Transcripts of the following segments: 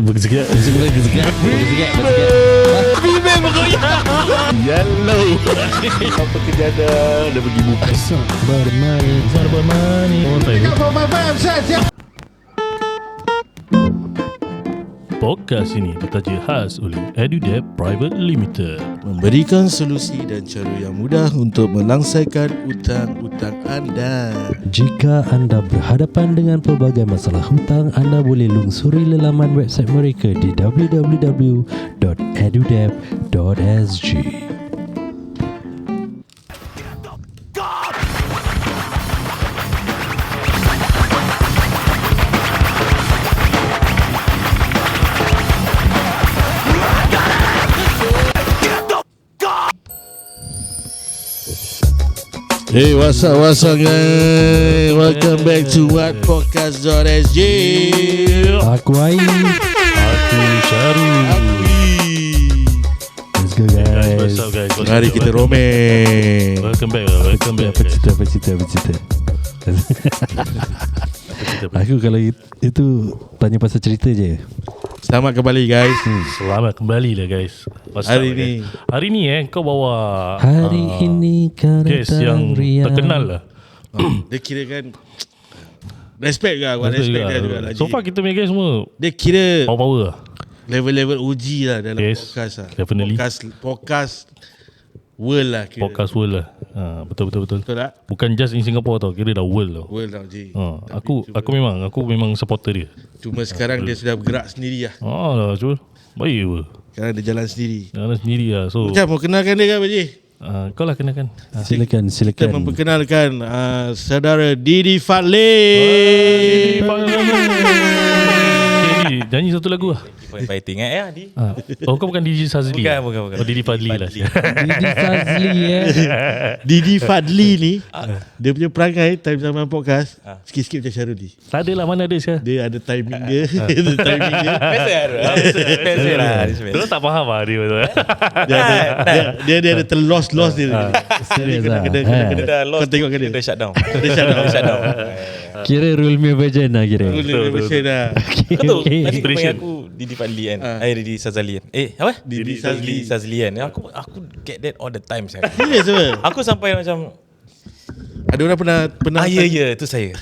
Bergerak Bergerak Bergerak Bergerak Yellow Apa kerja ada Dah pergi buka Bermain Bermain Oh tak itu Podcast ini ditaja khas oleh EduDev Private Limited Memberikan solusi dan cara yang mudah Untuk melangsaikan hutang-hutang anda Jika anda berhadapan dengan pelbagai masalah hutang, anda boleh lungsuri lelaman website mereka di www.edudev.sg. Hey what's up what's up guys Welcome back to What Podcast.sg Aku Ai. Aku Syarul Let's go Guys, guys. what's up guys What's Mari up, kita welcome rome back. Welcome back Welcome back Apa guys. cerita, apa cerita, apa cerita. Aku kalau it- itu tanya pasal cerita je. Selamat kembali guys Selamat kembali lah guys up, Hari guys? ni Hari ni eh Kau bawa Hari ah, ini datang yang riang. terkenal lah Dia kira kan Respect lah Respect, respect dia juga lah So far kita punya guys semua Dia kira Power-power lah level-level uji lah dalam Yes, podcast lah. definitely. Podcast, podcast world lah kira. Podcast world lah ha, Betul betul betul Betul tak? Bukan just in Singapore tau Kira dah world tau World lah Ji. ha, Aku aku memang Aku memang supporter dia Cuma sekarang dia sudah bergerak sendiri lah. Oh lah Cul Baik apa Sekarang dia jalan sendiri. Jalan sendiri lah So Macam mau kenalkan dia kan Pak Ji? uh, Kau lah kenakan ha. Silakan, Kita silakan. memperkenalkan uh, saudara Didi Fadli. Jadi nyanyi satu lagu lah Point fighting eh ya di. ha. Oh kau bukan DJ Sazli Bukan, lah? bukan, bukan. Oh Didi Fadli lah Didi Fazli eh. Didi Fadli ni dia punya perangai time zaman podcast sikit-sikit macam Syarudi. Tak ada lah mana ada saya Dia ada timing dia, ada timing dia. Biasa lah. Biasa lah. Terus tak faham lah dia betul Dia ada, dia, dia, dia ada terlos-los dia. Serius Kena, lah. kena, Ha. kena, Dia kena. dah lost. Kau tengok kan dia? Dia shut down. Dia shut down. Dia shut down. Kira rule me version lah kira. Dah. Kau tahu Okay. tadi panggil aku Didi Fadli kan. Eh Didi Sazali kan. Eh apa? Didi Sazli Sazli kan. Aku aku get that all the time saya. Serius apa? Aku sampai macam Ada orang pernah pernah Ah ya ya itu saya.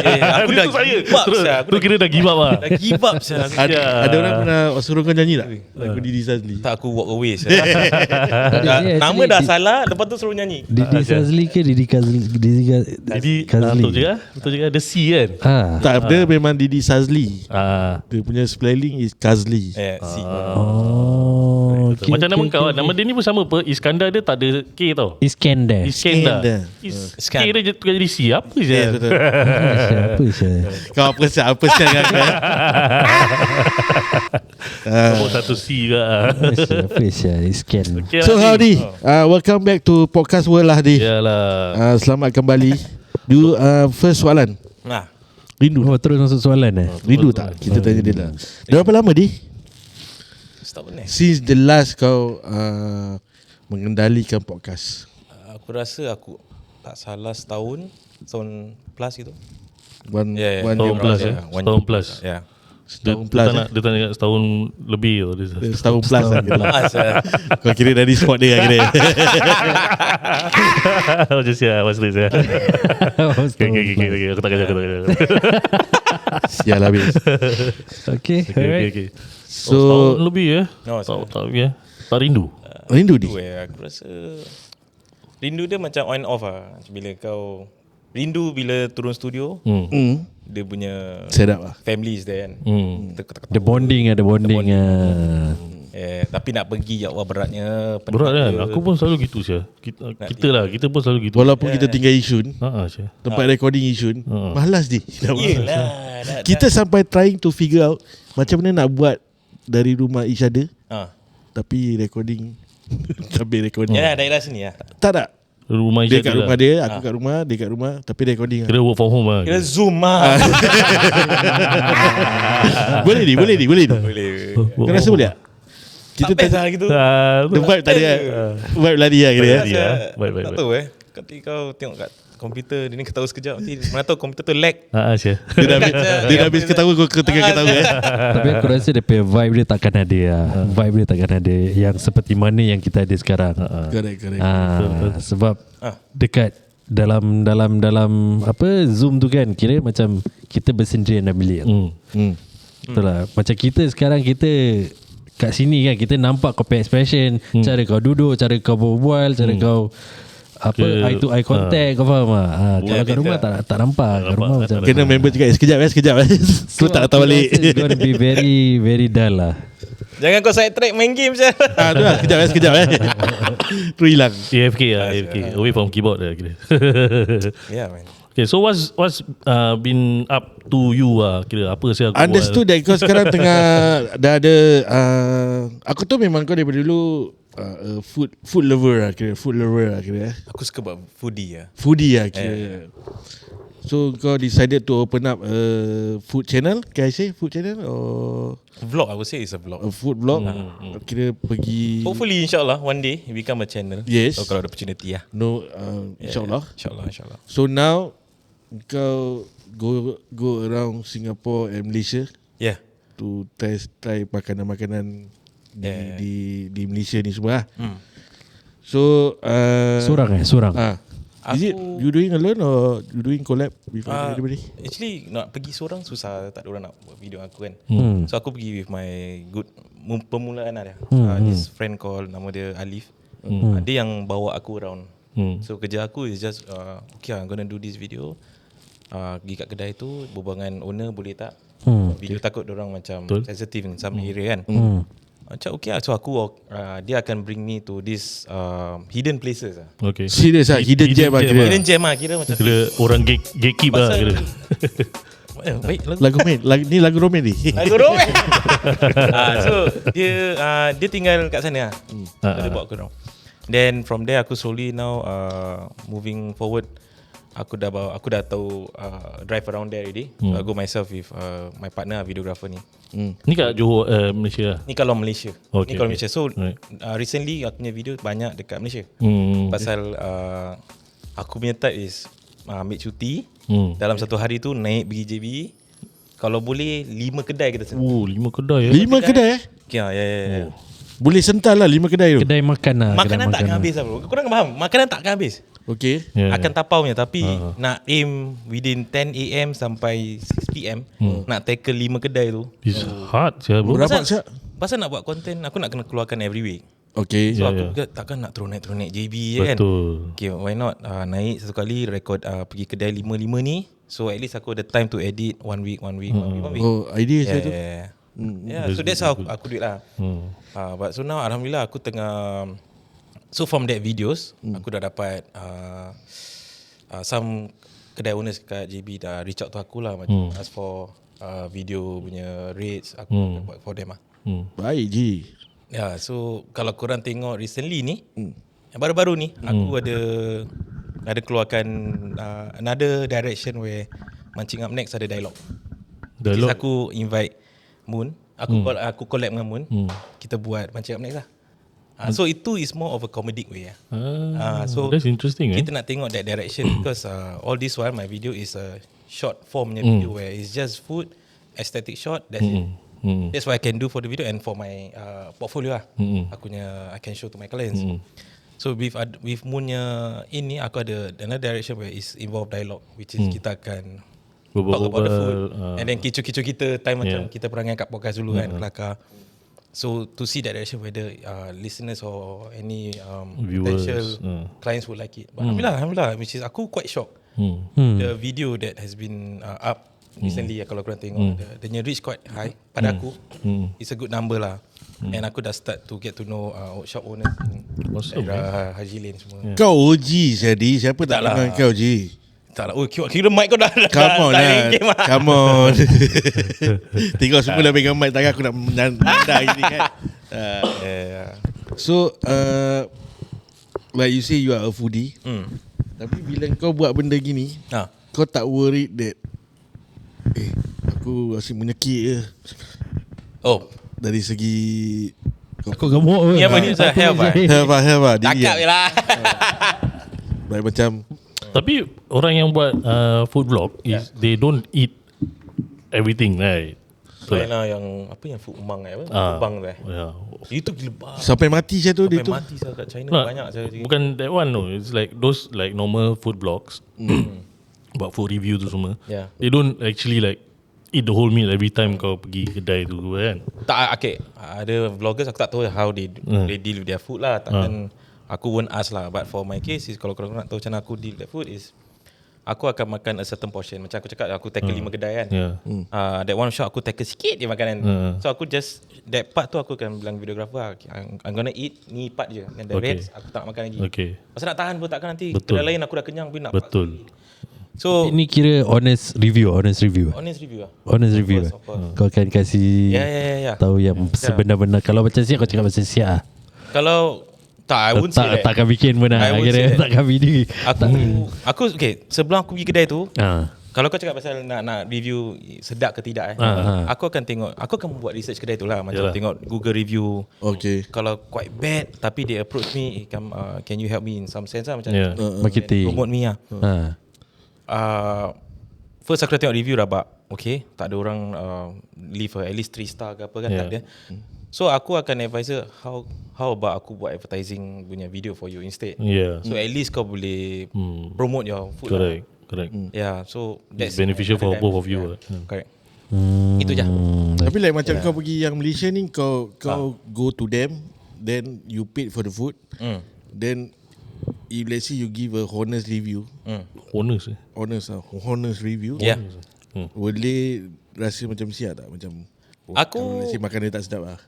Eh, Aku dah Itu saya Terus saya. Aku Tu dah kira dah give up lah dah give up saya. ada, ada orang pernah suruh kau nyanyi tak? Lagu Didi Sazli. Tak aku walk away saya. Nama dah salah lepas tu suruh nyanyi. Didi Fazli ke Didi Kazli? Didi ah, Kazli. Betul juga Betul juga The C kan Ah. Tak, dia memang Didi Sazli. Ah, Dia punya spelling is Kazli. Eh si. Oh. okay, Macam nama okay, kau okay, Nama dia ni pun sama apa Iskandar dia tak ada K tau Iskandar. Iskandar Iskandar. Is- Skan. K dia je- tukar jadi C Apa je Yes, betul. Siapa saya? Kau apa sih? Apa sih kan? Kau satu C juga Siapa saya? Iskan. okay, So howdy. Uh, welcome back to podcast world lah di. Yalah Uh, selamat kembali. Do uh, first soalan. Nah. Rindu. Oh terus masuk soalan eh? Rindu tak? Kita tanya dia lah. Dah berapa lama di? Since the last kau uh, mengendalikan podcast. Aku rasa aku tak salah setahun, setahun plus gitu. One, Ya, ya. one Tahun year plus plus. eh One Tahun plus Ya. Setahun Dia plus. tak nak eh. Dia tak nak setahun lebih tau dia. Dia Setahun plus lah. kira. Mas, eh. Kau kira dari spot dia lah kira. Macam siap Mas Liz ya Okay okay okay, okay Aku tak kacau Aku tak kacau Sial habis. Okay, Okay okay alright. okay So, Setahun lebih ya Oh, Tak setahun. tak ya Tak rindu rindu di? Rindu eh. Aku rasa rindu dia macam on off lah. Macam Bila kau rindu bila turun studio, Hmm Hmm. dia punya Set up lah. family is there kan. Hmm. The bonding ada bonding ah. Eh, tapi nak pergi ya Allah beratnya. Berat kan. Aku pun selalu gitu sia. Kita, kita lah Kita pun selalu gitu Walaupun kita tinggal Yishun, Haa sia tempat recording Yishun, Ha. malas di. Yelah. dah- Kita sampai trying to figure out macam mana nak buat dari rumah each other Ah. tapi recording sambil recording. Ya, daerah sini lah. Tak tak. Rumah Dia kat rumah lah dia, aku kat rumah, dia kat rumah tapi recording. lah. Kira work from home lah Kira zoom lah. boleh ni, boleh ni, boleh ni. Boleh. Kau rasa boleh tak? Kita Tak best lah gitu. Ah, The vibe tadi kan Vibe lari lah kira Vibe ya lari. ya. Baik, baik, Tak baik. tahu eh. Ketika kau tengok kat komputer dia ni ketawa sekejap nanti mana tahu komputer tu lag. Ah, ah, Syah. Dia dah habis, dia dah habis ketawa Kau tengah ketawa eh Tapi aku rasa dia punya vibe dia takkan ada lah. Vibe dia takkan ada yang seperti mana yang kita ada sekarang. Correct correct Ah, sebab Ah. dekat dalam dalam dalam apa Zoom tu kan kira macam kita bersendirian dalam bilik. Hmm. hmm. Betul lah. Macam kita sekarang kita kat sini kan kita nampak kau punya expression, hmm. cara kau duduk, cara kau berbual, cara hmm. kau apa Ke- eye to eye contact kau faham tak? Ha, kalau kat rumah tak tak nampak. Kat rumah macam Kena member cakap eh, Sekejap eh Sekejap eh Aku tak datang balik It's gonna be very very dull lah. Jangan kau side track main game saya. ah, tu lah Sekejap eh Sekejap eh Tu hilang AFK lah, AFK. Away from keyboard lah kira. yeah man. okay, so what's what's uh, been up to you lah kira apa sih aku Understood that kau sekarang tengah Dah ada uh, Aku tu memang kau daripada dulu uh, uh, Food food lover lah kira Food lover lah kira eh. Aku suka buat foodie ya. Foodie lah kira So kau decided to open up a food channel Can I say food channel Or Vlog I would say it's a vlog. a food blog Kira pergi Hopefully insyaAllah one day it become a channel. Yes. So kalau ada opportunity lah. No uh, InsyaAllah InsyaAllah insyaAllah. So now Kau go go around Singapore and Malaysia Yeah. to test try makanan-makanan di, Yeah. di di Malaysia ni semua lah. Hmm. So uh, Seorang eh, seorang. ah is it Aku- you doing alone or you doing collab with Uh, anybody? actually nak pergi seorang susah tak ada orang nak buat video aku kan. Hmm. So aku pergi with my good mu- permulaan lah dia. Uh, this friend call nama dia Alif. Uh, dia yang bawa aku around. Hmm. So kerja aku is just uh, okay I'm gonna do this video. Uh, pergi kat kedai tu berbual dengan owner boleh tak? Hmm. Video takut orang macam Betul. sensitive in some area kan. Hmm. Macam okay lah. So aku uh, dia akan bring me to this uh, hidden places lah. Okay. Serious ah hidden gem ah gem kira. Hidden gem lah kira macam Kira orang gate, gatekeep lah kira. Eh, baik lagu Lagu main, lagu, ni lagu romen ni. Lagu roman ah, So dia uh, Dia tinggal kat sana lah so, Ah, Dia bawa aku around Then from there aku slowly now uh, Moving forward Aku dah bawa, aku dah tahu uh, drive around there already. So I go myself with uh, my partner videographer ni. Hmm. Ni kat Johor uh, Malaysia lah. Ni kalau Malaysia. Okay, ni kalau okay. Malaysia. So Right. uh, recently aku punya video banyak dekat Malaysia. Hmm. Pasal uh, aku punya type is uh, ambil cuti. Hmm. Dalam satu hari tu naik pergi JB. Kalau boleh lima kedai kita sentuh. Oh, lima kedai ya. Lima kedai eh? Ya, ya, ya. ya. Boleh sental lah lima kedai tu. Kedai makan lah Makanan kedai tak akan habis lah bro. Korang faham? Makanan tak akan habis. Okay. Ya, akan tapau punya tapi nak aim within 10 am sampai 6 pm nak tackle 5 kedai tu. It's hard ya bro. Berapa Pasal, siap? pasal nak buat konten aku nak kena keluarkan every week. Okay. So Ya, aku ya. juga takkan nak terus naik JB je kan. Betul. Okay, why not uh, naik satu kali record uh, pergi kedai 5-5 ni. So at least aku ada time to edit one week, one week, one week, one week. Oh, idea Yeah, saya tu. yeah, yeah. Yeah, so that's how aku, aku do it lah. Hmm. Uh, but so now Alhamdulillah aku tengah So from that videos Hmm. Aku dah dapat uh, uh, Some kedai owners kat JB dah reach out to aku lah Macam ask for uh, video punya rates Aku hmm. buat for them lah Hmm. Baik Ji. Ya yeah, so kalau korang tengok recently ni Yang baru-baru ni Aku ada Ada keluarkan uh, Another direction where Mancing Up Next ada dialog Dialog. aku invite Moon. Aku hmm. aku collab dengan Moon. Hmm. Kita buat Mancing Up Next lah. Uh, So itu is more of a comedic way Ah, Ah, so that's interesting eh. Kita nak tengok that direction Because uh, all this while My video is a Short form punya video Where it's just food Aesthetic shot That's it. Hmm. That's what I can do for the video And for my uh, portfolio lah. Hmm. Aku punya I can show to my clients. So with with Moonnya ini Aku ada another direction Where is involve dialogue Which is kita akan Talk about the food ah. And then kicu-kicu kita Time macam Yeah. kita perangai kat podcast dulu kan Kelakar So to see that direction Whether uh, listeners or Any um, Viewers, potential uh. clients would like it But Alhamdulillah Alhamdulillah Which is aku quite shocked Hmm. The video that has been uh, up recently hmm. kalau korang tengok the, the nya reach quite high pada aku Hmm. it's a good number lah and aku dah start to get to know uh, workshop owners in Awesome, daerah Haji Lane semua Kau OG jadi Siapa tak Tak lah. kenal kau Ji? Tak lah. Oh kira, kira mic kau dah dah- Come on dah lah. ringkih, Mak. Come on. Tengok semua dah pegang mic Takkan aku nak menandai ini kan. Uh, yeah. So uh, Like you say you are a foodie hmm. Tapi bila kau buat benda gini ha. Kau tak worried that Eh Aku rasa menyekik je? Oh. Dari segi Aku gemuk ni apa ni health Have lah have lah Diri cakap je lah. Like macam Tapi orang yang buat uh, food vlog is they don't eat everything right. So Lain like, lah yang Apa yang food umang eh apa? ah, Bang tu eh yeah. Itu gila. Sampai mati saya tu dia Sampai tu. mati saya kat China Nah, Banyak saya Bukan that one no. It's like those like normal food blogs. Buat food review tu semua. Yeah. They don't actually like eat the whole meal every time kau pergi kedai tu kan. Tak okay Ada vloggers aku tak tahu How they Hmm. they deal with their food lah Takkan Aku won't ask lah But for my case is Kalau korang nak tahu Macam mana aku deal with that food is Aku akan makan a certain portion Macam aku cakap Aku tackle lima kedai kan Yeah. uh, That one shot aku tackle sikit je makanan Hmm. So aku just That part tu aku akan bilang videographer ah, okay, I'm, I'm gonna eat Ni part je And the Okay. rest Aku tak nak makan lagi Okay. Pasal nak tahan pun takkan nanti Betul. Kedai lain aku dah kenyang Pun nak Betul. So Ini kira honest review, honest review. Honest review lah Honest review. course, of course. Kau akan kasih Ya ya ya ya tahu yang sebenar-benar. Kalau macam siap kau cakap macam siap ah. Kalau Tak I won't say Tak that takkan bikin pun I lah. won't Kira say that. takkan video. Aku Aku okay Sebelum aku pergi kedai tu Ah. Kalau kau cakap pasal nak nak review sedap ke tidak eh. Ah, Aku akan tengok aku akan buat research kedai tu lah macam Yalah. tengok Google review. Okay. Kalau quite bad tapi they approach me come uh, can you help me in some sense lah macam Yeah. uh, Marketing. promote me lah. Ah. Uh, first aku dah tengok review dah. Okay, tak ada orang uh, leave a, at least 3 star ke apa kan Yeah. tak ada. So aku akan advise her how how about aku buat advertising punya video for you instead. Yeah. So at least kau boleh Hmm. promote your food. Correct. Lah. Correct. Yeah, so It's that's beneficial for both of you. Yeah, lah. Hmm. Correct. Hmm. Itu je. Tapi like macam kau pergi yang Malaysia ni kau kau go to them then you paid for the food. Mm. Then if let's say you give a honest review, Mm. Honest eh. honest ah, honest review. Yeah. Boleh rasa macam siap tak macam Aku- kalau let's say makan dia tak sedap ah.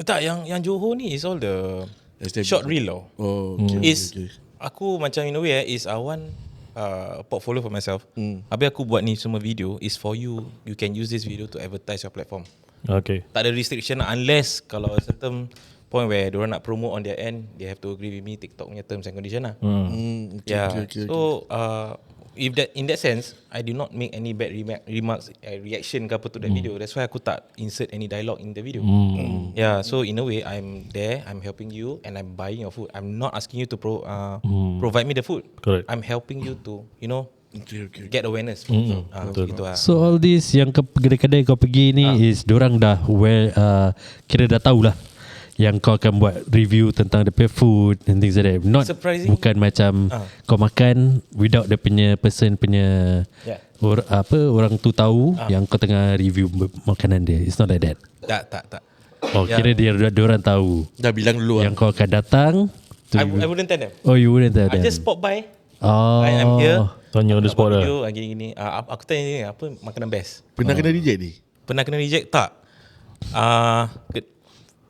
Tak, yang yang Johor ni is all the Established. short reel tau. Oh, okay. Is okay. aku macam in a way eh, is I want uh, portfolio for myself. Hmm. Habis aku buat ni semua video is for you. You can use this video to advertise your platform. Okay. Tak ada restriction unless kalau certain point where diorang nak promote on their end, they have to agree with me TikTok punya terms and condition lah. Hmm. Hmm, okay, yeah. okay, okay, so uh, if that in that sense, I do not make any bad remark, remarks, uh, reaction ke apa to that video. That's why aku tak insert any dialogue in the video. Hmm. Yeah. So in a way, I'm there, I'm helping you, and I'm buying your food. I'm not asking you to pro, uh, provide me the food. Correct. I'm helping you to, you know, Okay, okay. get awareness. Mm, Ah, betul. gitu lah. So all this yang ke kedai-kedai kau pergi ni Ah. is orang dah well uh, kira dah tahulah yang kau akan buat review tentang the food and things like that. Not Surprising. bukan macam Ah. kau makan without the punya person punya Yeah. or, apa orang tu tahu Ah. yang kau tengah review makanan dia. It's not like that. Tak, tak, tak. Oh Yeah. kira dia dia orang tahu Dah bilang dulu yang ah. kau akan datang. to I. I wouldn't tell them. oh you wouldn't tell I them. just pop by. oh. I am here. Tanya on the spot lah. Video, ah, gini-gini. Ah, aku tanya ni, apa makanan best? Pernah kena reject ni? Pernah kena reject tak? Uh,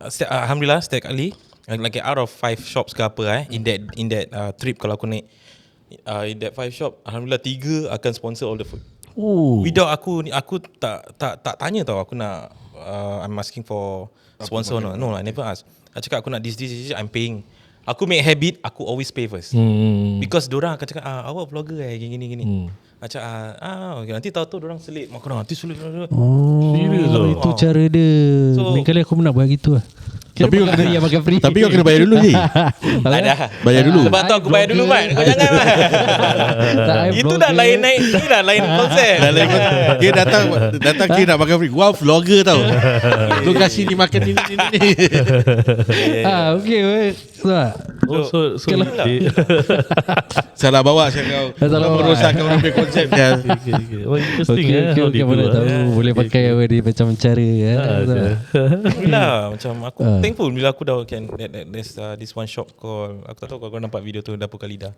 setiap, uh, Alhamdulillah setiap kali. Like out of five shops ke apa eh In that in that uh, trip kalau aku naik uh, In that five shop Alhamdulillah tiga akan sponsor all the food. Oh. Without aku ni Aku tak tak tak tanya tau Aku nak uh, I'm asking for Sponsor or not. No I never ask. Aku cakap aku nak this this, this I'm paying Aku make habit Aku always pay first Hmm. Because dorang akan cakap ah, Awak vlogger eh Gini gini Hmm. Macam ah, ah okay. Nanti tahu-tahu dorang selit Makanan nanti selit Oh, Serius tau? itu cara dia. So- Lain kali aku pun nak buat gitu lah. Tapi kau kena- free, makan free. Tapi kau kena bayar dulu ni. Ada Bayar dulu. Sebab tu aku bayar dulu Mat Kau jangan Mat Tak, I Itu dah lain naik Ni dah lain konsep Dah lain kau- Dia datang Datang kira nak makan free Wow vlogger tau Lu kasih ni makan ni ni ni, ni Ah, okay. Sebab Oh, so, so Kalau- Salah bawa saya kau Salah Kau bawa. merosakkan orang punya konsep kan okay, okay. Oh, interesting Okay, eh. okay, okay, do, tahu. eh. Boleh pakai apa dia macam cara. ya. Ah, okay. Alhamdulillah Macam aku Ah. thankful Bila aku dah can that, that, There's uh, this one shop called Aku tak tahu kalau kau nampak video tu Dapur Kalida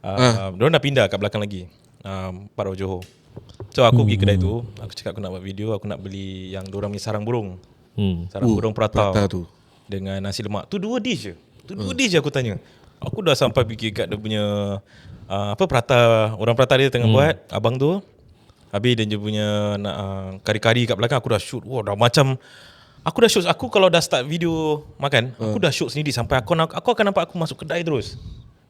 uh, Ah. Diorang dah pindah kat belakang lagi um, Part of Johor So aku pergi kedai tu Aku cakap aku nak buat video Aku nak beli Yang diorang punya sarang burung Hmm. Sarang Uh, burung prata, prata tu. Dengan nasi lemak Tu dua dish je Tu dua dish je aku tanya. Aku dah sampai fikir kat dia punya uh, Apa prata. Orang prata dia tengah buat Abang tu. Habis dia punya nak, uh, Kari-kari kat belakang Aku dah shoot. Wah dah macam Aku dah shoot. Aku kalau dah start video Makan Aku dah shoot sendiri. Sampai aku, aku akan nampak Aku masuk kedai terus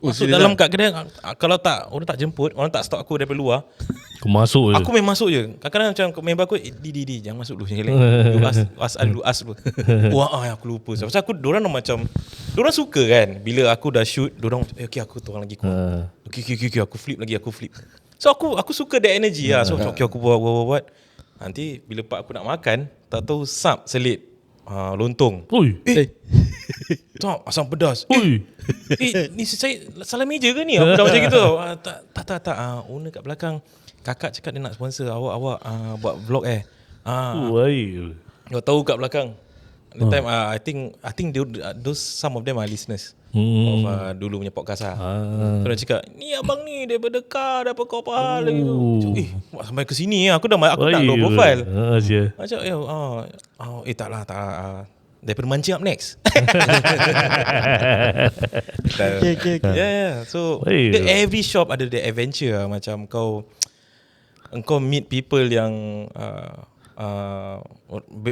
Oh, Masuk serious dalam ah? kat kedai ah, Kalau tak Orang tak jemput Orang tak stok aku daripada luar. Kau masuk je. Aku main masuk je. Kadang-kadang macam member aku eh, Di di di Jangan masuk dulu Jangan You ask, ask dulu Ask dulu Wah ah, aku lupa. Sebab aku Diorang macam Diorang suka kan? Bila aku dah shoot Diorang eh, Okay aku turun lagi Ah. okay, okay, okay, okay, Aku flip lagi Aku flip. So aku aku suka that energy lah. So okay aku buat buat buat, buat. Nanti bila pak aku nak makan Tak tahu sap selit uh, Lontong. Oi Eh. Tak asam pedas Oi eh ni saya salah meja ke ni dah macam gitu ah, tak tak tak, tak. Ah, owner kat belakang kakak cakap dia nak sponsor awak awak ah, buat vlog eh ah Oi kau tahu kat belakang the time ah, I think I think they, those some of them are listeners Hmm. of uh, dulu punya podcast lah. Ah. Kau dah cakap, ni abang ni daripada kar, dapat kau apa hal lagi tu. Oh. Eh, sampai ke sini aku dah aku tak Oi, low profile. Ah, sia. Macam, eh, oh, oh, eh tak lah, tak lah. Daripada mancing up next. Okay, okay, okay. Yeah, yeah. So Hey. the, every shop ada the adventure lah. Macam kau engkau meet people yang uh, uh,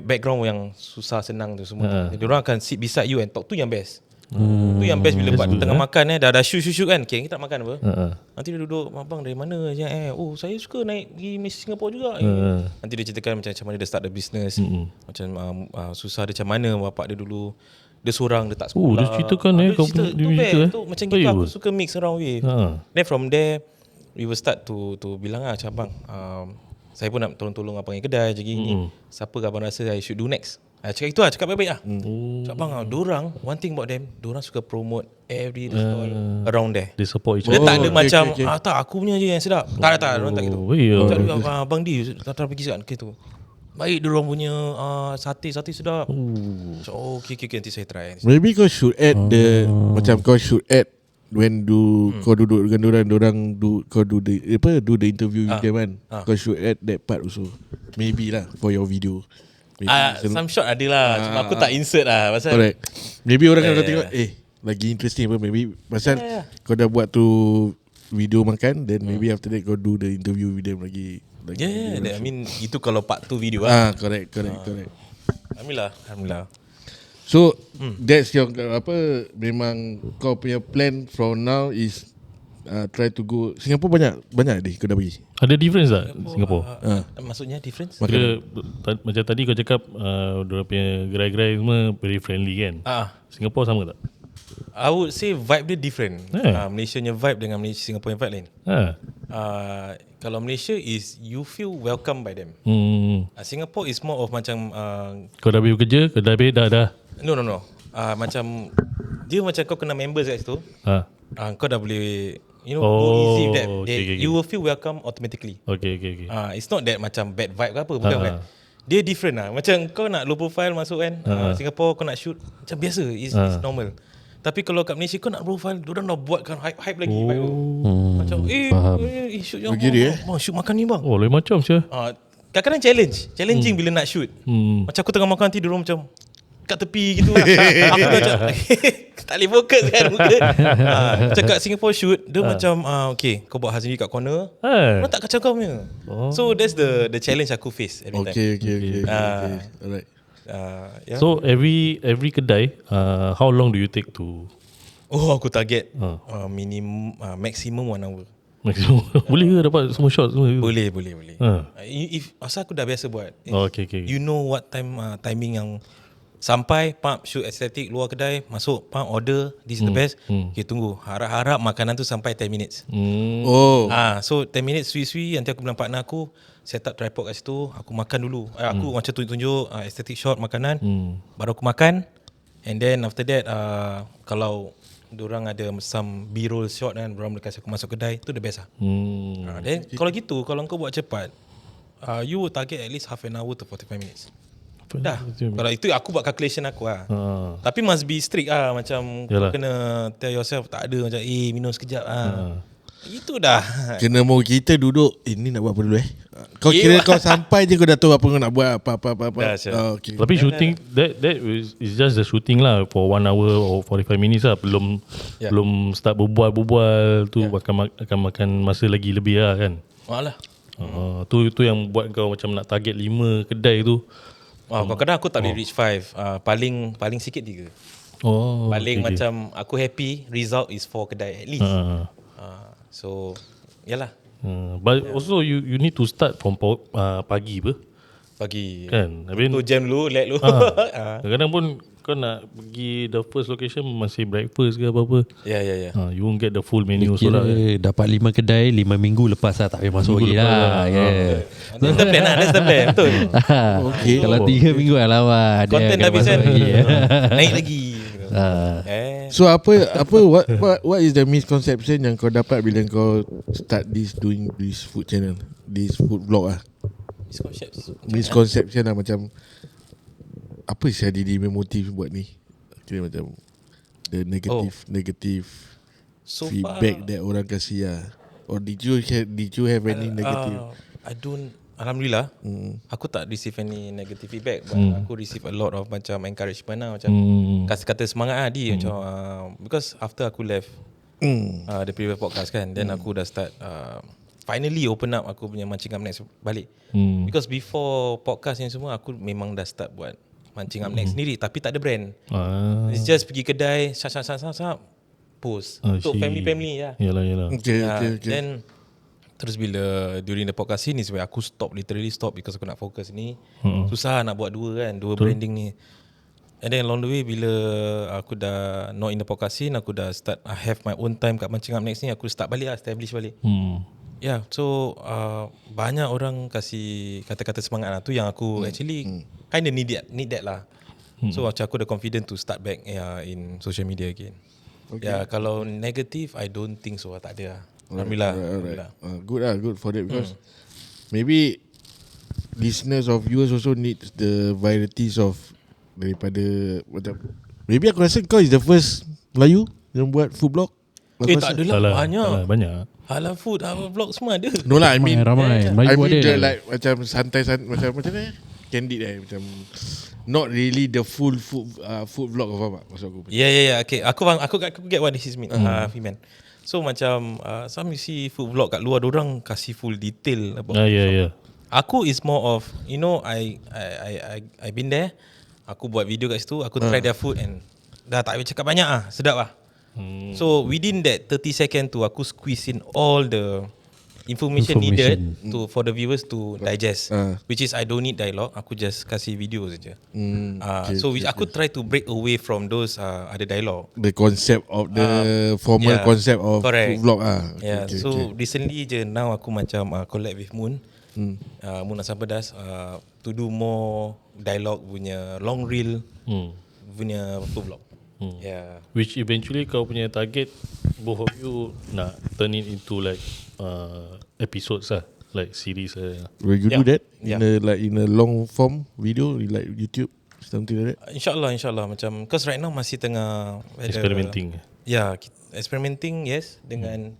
background yang susah senang tu semua. Ha. Jadi orang akan sit beside you and talk tu yang best. Hmm. Tu yang best bila part tengah makan eh dah dah shoot shoot kan. Okay, kita nak makan apa? Ha. Nanti dia duduk abang dari mana je eh. Oh, saya suka naik pergi Messi Singapura juga. Eh. Ha. Nanti dia ceritakan macam macam mana dia start the business. Macam uh, uh, susah dia macam mana bapak dia dulu. Dia seorang dia tak Oh, sekolah. dia ceritakan Ah, eh, dia kau cerita, dia cerita, eh. Tu macam gitu aku suka mix around with. Ha. Then from there we will start to to bilang macam abang um, saya pun nak tolong-tolong abang yang kedai je gini. Hmm. Siapa abang rasa I should do next? Ah, cakap itu lah, cakap baik-baik lah. Oh. Cakap abang, ah, dorang, one thing about them, dorang suka promote every stall around there. Dia support each Dia other. tak ada okay, macam okay, okay. ah tak aku punya je yang sedap. Tak ada tak, orang tak gitu. Oh, dia, abang, abang di tak tak pergi sekat gitu. Baik dia orang punya uh, sate sate sedap. So, oh, okay, okay, okay, nanti saya try. Maybe kau should add the Macam kau should add When do Kau duduk dengan orang Orang do Kau do the Apa Do the interview with Ah. them kan Ah. Kau should add that part also Maybe lah For your video Ah, seru. some shot ada lah. Cuma aku tak insert lah pasal. Correct Maybe orang Yeah, akan yeah, tengok Eh Lagi interesting apa Maybe Pasal Yeah, yeah. Kau dah buat tu Video makan Then maybe after that Kau do the interview with them lagi, lagi Yeah, yeah, yeah. I mean itu kalau part 2 video lah. Ah, correct, correct, correct. Alhamdulillah, alhamdulillah. So that's your apa memang kau punya plan from now is uh, try to go Singapore banyak banyak deh kau dah pergi. Ada difference tak Singapore? Uh, Maksudnya difference? Kira, ta- macam tadi kau cakap uh, Diorang punya gerai-gerai semua Very friendly kan Ah, Singapore sama tak? I would say vibe dia different. Eh. Uh, Malaysia nya vibe dengan Malaysia Singapore vibe lain. Ha. Uh, kalau Malaysia is you feel welcome by them. Hmm. Uh, Singapore is more of macam uh, Kau dah pergi bekerja Kau dah habis dah dah no no no. Uh, macam dia macam kau kena members kat situ. ha. Uh, kau dah boleh you know Oh, go easy with that. okay, They, okay, You will feel welcome automatically. Okay okay okay Ah, it's not that macam bad vibe ke apa bukan Ah. kan. Dia different lah. Macam kau nak low profile masuk kan. Uh, Singapore kau nak shoot macam biasa. It's, it's normal. Tapi kalau kat Malaysia kau nak profile, diorang dah buatkan hype hype lagi. Hype tu. Macam eh, eh, eh shoot yang Begini, eh? Bang, shoot makan ni bang. Oh lain macam sih Ah, kadang-kadang challenge, challenging bila nak shoot. Hmm. Macam aku tengah makan nanti diorang macam kat tepi gitu lah. aku dah macam tak boleh fokus kan muka. Ah, macam kat Singapore shoot, dia macam ah, okay, kau buat Hazmi kat corner. Ha. Orang tak kacau kau punya. So that's the the challenge aku face every time. Okay, okay, okay. okay, Ah. okay. Alright. Uh, yeah. So every every kedai uh, How long do you take to oh aku target Ah. uh, minimum uh, maximum one hour. Maximum Boleh ke dapat semua shot semua? Boleh boleh boleh. Ah. Uh, if asal aku dah biasa buat. Oh, okay, okay. You know what time uh, timing yang sampai pump shoot estetik luar kedai masuk pump order this is the best. Okay tunggu. Harap-harap makanan tu sampai 10 minutes. Hmm. Oh, Ah, so 10 minutes sui-sui nanti aku bilang partner aku set up tripod kat situ, aku makan dulu. Eh, aku macam tunjuk-tunjuk uh, aesthetic shot makanan. Hmm. Baru aku makan and then after that uh, kalau orang ada some B-roll shot kan, orang boleh kasi aku masuk kedai, tu the best lah. Hmm. Uh, then kalau gitu, kalau kau buat cepat, uh, you will target at least half an hour to 45 minutes. Dah. Kalau itu aku buat calculation aku lah. Ha. Tapi must be strict ah macam Yalah. kau kena tell yourself tak ada macam eh minum sekejap ah. Itu dah. kena mau kita duduk eh, Ini nak buat apa dulu eh Kau Eh, kira kau sampai je kau dah tahu apa kau nak buat Apa apa apa, apa. Dah, oh, okay. Tapi shooting that that is, is just the shooting lah for one hour or 45 minutes lah belum Ya. belum start berbual berbual tu akan ma- akan makan masa lagi lebih lah kan. Malah. Uh, tu tu yang buat kau macam nak target 5 kedai tu. Oh, kadang-kadang aku tak boleh reach 5. Uh, paling paling sikit 3. Oh. Paling okay, macam aku happy result is for kedai at least. Uh, Uh, so yalah uh, but also you you need to start from uh, pagi apa? Bagi Kan? I mean, tu jam dulu, let dulu. Ah. kadang-kadang pun kau nak pergi the first location masih breakfast ke apa-apa. Ya ya ya. Uh, you won't get the full menu so Kira lah. dapat lima kedai lima minggu lepas lah tak payah masuk lagi lah. Yeah. That's the plan lah, that's the plan. Betul. Okay. Kalau tiga minggu alamak dia Content dah habis masuk kan. lagi. Naik lagi. Eh. So apa apa what what what is the misconception yang kau dapat bila kau start this doing this food channel, this food vlog ah? Misconception. Misconception lah macam apa sih Didi punya motif buat ni? Kira macam the negative oh. negative So feedback far, that orang kasih lah. Or did you have, did you have any negative? Uh, I don't Alhamdulillah Hmm. Aku tak receive any negative feedback But aku receive a lot of Macam encouragement lah Macam Hmm. Kasih kata semangat lah Di macam uh, Because after aku left Hmm. uh, The previous podcast kan Then aku dah start uh, Finally open up Aku punya mancing up next Balik Hmm. Because before podcast ni semua Aku memang dah start buat Mancing up next sendiri Tapi tak ada brand Ah. It's just pergi kedai Sap sap sap sap sap Post I Untuk see. family-family ya Yalah yalah. Okay, Yeah, okay, okay. Then Terus bila During the podcast ni Sebab aku stop Literally stop Because aku nak fokus ni Hmm. Susah nak buat dua kan Dua branding ni And then along the way Bila aku dah Not in the podcast scene Aku dah start I have my own time Kat Mancing Up Next ni Aku start balik lah Establish balik Hmm. Yeah so uh, Banyak orang kasih Kata-kata semangat lah Tu yang aku Actually Kinda need that, need that lah So macam aku dah confident To start back yeah, In social media again okay. Yeah kalau negative I don't think so Tak ada lah Alhamdulillah, Alright, Alhamdulillah. alright. Uh, good lah, good for that because maybe listeners or viewers also need the varieties of daripada macam maybe aku rasa kau is the first Melayu yang buat food blog. Aku Eh tak ada lah. Banyak banyak. Halal food Halal vlog semua ada. No lah, I mean Ramai, ramai. I Melayu mean ada. the like macam santai santai macam macam ni candid eh macam not really the full food uh, food vlog of apa maksud aku. Yeah yeah yeah Okay. Aku faham Aku, aku get what this is mean. Uh, Fiman. So macam uh, Some you see food vlog kat luar Orang kasih full detail about Ah, ya ya. Aku is more of You know I I I I, I been there. Aku buat video kat situ Aku try their food and Dah tak payah cakap banyak ah. Sedap lah hmm. So within that 30 second tu Aku squeeze in all the Information, Information. needed to For the viewers to digest Ah. Which is I don't need dialogue Aku just kasih video saja Hmm, uh, okay, So which okay, aku try to break away From those uh, Ada dialogue the concept of the formal yeah, concept of correct. food vlog ah. Yeah, Okay, so okay. recently je now aku macam uh, collab with Moon. Hmm. Uh, Moon Asam Pedas uh, to do more dialogue punya long reel Hmm. punya food vlog. Hmm. Yeah. Which eventually kau punya target both of you nak turn it into like uh, episodes lah, like series lah. Will you Yeah. do that in Yeah. a like in a long form video like YouTube something like that? InsyaAllah, insyaAllah macam Because right now masih tengah Experimenting. Yeah, ki- experimenting yes dengan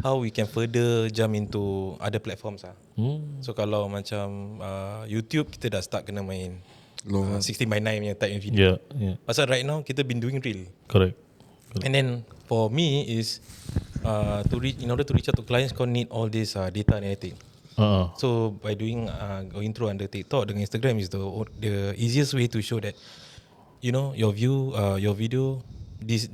how we can further jump into other platforms lah. Hmm. So kalau macam uh, YouTube kita dah start kena main Long uh, 16 by 9 punya type in video. Yeah, yeah, Pasal right now kita been doing reel. correct. And then for me is uh, to reach in order to reach out to clients, kau need all this uh, data and everything. Uh, So by doing uh, going through under TikTok dengan Instagram is the the easiest way to show that you know your view, uh, your video, this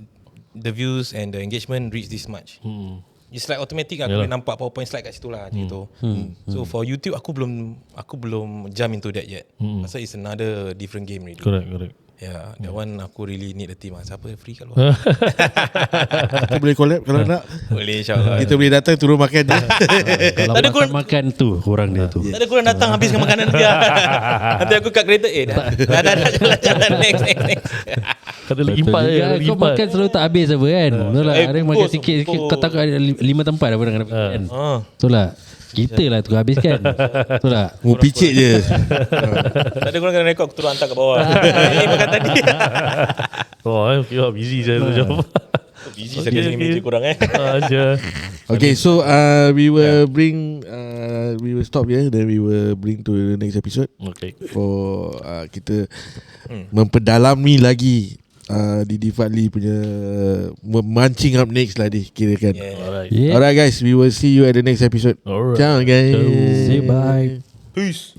the views and the engagement reach this much. hmm. It's like automatic aku boleh nampak PowerPoint slide kat situ lah hmm. gitu. Hmm. So for YouTube aku belum aku belum jump into that yet. Hmm. Pasal it's another different game really. Correct, correct. Yeah, that one aku really need a team lah. Siapa free kat luar? Kita boleh collab kalau nak. Boleh insyaAllah. Kita boleh datang turun makan je. Kalau Tak ada makan, makan tu Kurang dia tu Tak ada korang datang habiskan makanan dia. Nanti aku kat kereta eh dah. Dah dah dah jalan-jalan next next next. Ada lagi Betul empat je, Kau makan selalu tak habis apa kan Betul lah Eh, Ada yang makan sikit-sikit. Kau takut ada li- lima tempat dah Barang kan Ah. Betul lah Kita lah tu habiskan Betul tak Mu picit je. Tak ada korang kena rekod aku turun hantar kat bawah. Eh makan tadi. Oh, eh, busy saya tu jawab. Busy saya dengan meja korang eh. Aja. Okay, so uh, we will bring uh, we will stop here then we will bring to the next episode Okay. for uh, kita memperdalami lagi uh, Didi Fadli punya memancing up next lah ni kira kan. Yeah. Alright. Yeah Alright guys, we will see you at the next episode. Alright. Ciao guys. Ciao. Say bye Peace.